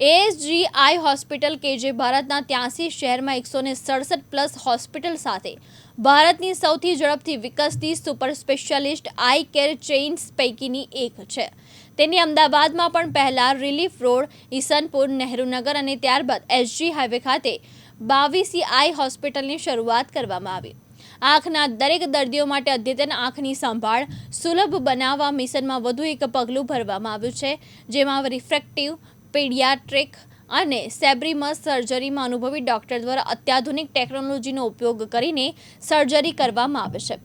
એએસજી આઈ hospital કે જે ભારતના ત્યાંસી શહેરમાં એકસો સડસઠ પ્લસ હોસ્પિટલ સાથે ભારતની સૌથી ઝડપથી વિકસતી super specialist eye care chains પૈકીની એક છે. તેની અમદાવાદમાં પણ પહેલાં રિલીફ રોડ, ઈસનપુર, નહેરુનગર અને ત્યારબાદ એસજી હાઈવે ખાતે બાવીસી આઈ હોસ્પિટલની શરૂઆત કરવામાં આવી. આંખના દરેક દર્દીઓ માટે અદ્યતન આંખની સંભાળ સુલભ બનાવવા મિશનમાં વધુ એક પગલું ભરવામાં આવ્યું છે, જેમાં રિફ્રેક્ટિવ પીડિયાટ્રિક અને સેબ્રીમસ સર્જરીમાં અનુભવી ડોક્ટર દ્વારા અત્યાધુનિક ટેકનોલોજીનો ઉપયોગ કરીને સર્જરી કરવામાં આવે છે.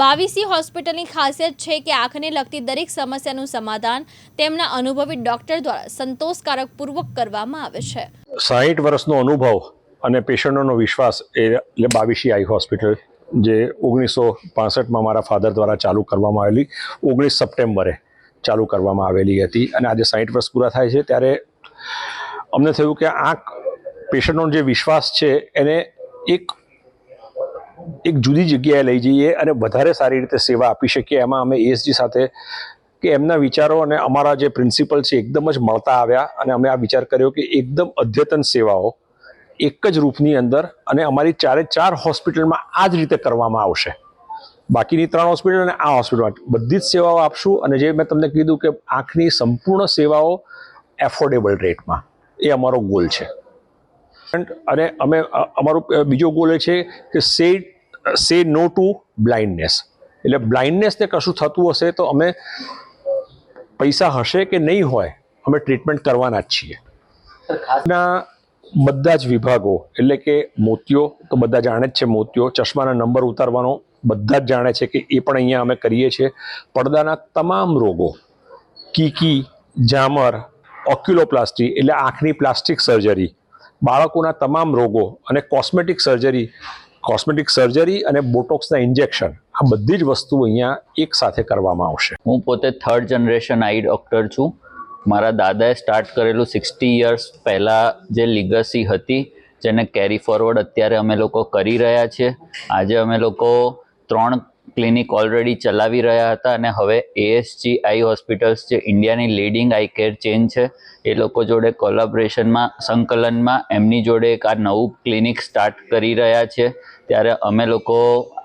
બાવીસી હોસ્પિટલની ખાસિયત છે કે આંખને લગતી દરેક સમસ્યાનું સમાધાન તેમના અનુભવી ડોક્ટર દ્વારા સંતોષકારક પૂર્વક કરવામાં આવે છે. સાહીઠ વર્ષનો અનુભવ અને પેશન્ટોનો વિશ્વાસ એ બાવીસી આઈ હોસ્પિટલ, જે ઓગણીસો પાસઠમાં મારા ફાધર દ્વારા ચાલુ કરવામાં આવેલી. ઓગણીસ સપ્ટેમ્બરે ચાલુ કરવામાં આવેલી હતી અને આજે સાહીઠ વર્ષ પૂરા થાય છે. ત્યારે અમને થયું કે આંખ પેશન્ટનો જે વિશ્વાસ છે, એને એક એક જુદી જગ્યાએ લઈ જઈએ અને વધારે સારી રીતે સેવા આપી શકીએ. એમાં અમે એએસજી સાથે કે એમના વિચારો અને અમારા જે પ્રિન્સિપલ છે, એકદમ જ મળતા આવ્યા અને અમે આ વિચાર કર્યો કે એકદમ અદ્યતન સેવાઓ એક જ રૂપની અંદર અને અમારી ચારે ચાર હોસ્પિટલમાં આ જ રીતે કરવામાં આવશે. બાકીની ત્રણ હોસ્પિટલ અને આ હોસ્પિટલમાં બધી જ સેવાઓ આપશું અને જે મેં તમને કીધું કે આંખની સંપૂર્ણ સેવાઓ એફોર્ડેબલ રેટમાં એ અમારો ગોલ છે. અને અમે અમારો બીજો ગોલ એ છે કે સે સે નો ટુ બ્લાઇન્ડનેસ એટલે બ્લાઇન્ડનેસને કશું થતું હશે તો અમે પૈસા હશે કે નહીં હોય અમે ટ્રીટમેન્ટ કરવાના જ છીએ. ના બધા જ વિભાગો એટલે કે મોતિયો તો બધા જાણે જ છે મોતિયો ચશ્માના નંબર ઉતારવાનો બધા જ જાણે છે કે એ પણ અહીંયા અમે કરીએ છીએ. પડદાના તમામ રોગો કીકી જામર ઓક્યુલોપ્લાસ્ટી એટલે આંખની પ્લાસ્ટિક સર્જરી, બાળકોના તમામ રોગો અને કોસ્મેટિક સર્જરી કોસ્મેટિક સર્જરી અને બોટોક્સના ઇન્જેક્શન, આ બધી જ વસ્તુ અહીંયા એક સાથે કરવામાં આવશે. હું પોતે થર્ડ જનરેશન આઈ ડૉક્ટર છું. મારા દાદાએ સ્ટાર્ટ કરેલું સિક્સટી યર્સ પહેલાં જે લીગસી હતી, જેને કેરી ફોરવર્ડ અત્યારે અમે લોકો કરી રહ્યા છીએ. આજે અમે લોકો ત્રણ ક્લિનિક ઓલરેડી ચલાવી રહ્યા હતા અને હવે એએસજી આઈ હોસ્પિટલ્સ જે ઇન્ડિયાની લીડિંગ આઈ કેર ચેન છે, એ લોકો જોડે કોલાબરેશનમાં સંકલનમાં, એમની જોડે એક આ નવું ક્લિનિક સ્ટાર્ટ કરી રહ્યા છે. ત્યારે અમે લોકો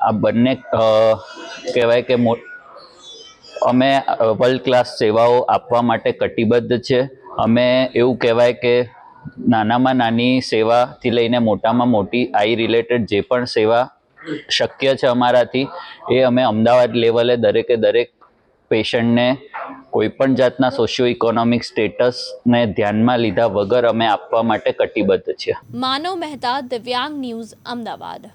આ બંને કહેવાય કે મો, અમે વર્લ્ડ ક્લાસ સેવાઓ આપવા માટે કટિબદ્ધ છે. અમે એવું કહેવાય કે નાનામાં નાની સેવાથી લઈને મોટામાં મોટી આઈ રિલેટેડ જે પણ સેવા શક્ય છે અમારાથી. એ અમે અમદાવાદ લેવલે દરેકે દરેક પેશન્ટને કોઈપણ જાતના સોશિયો ઇકોનોમિક સ્ટેટસને ધ્યાનમાં લીધા વગર અમે આપવા માટે કટિબદ્ધ છીએ. માનવ મહેતા દિવ્યાંગ ન્યૂઝ અમદાવાદ.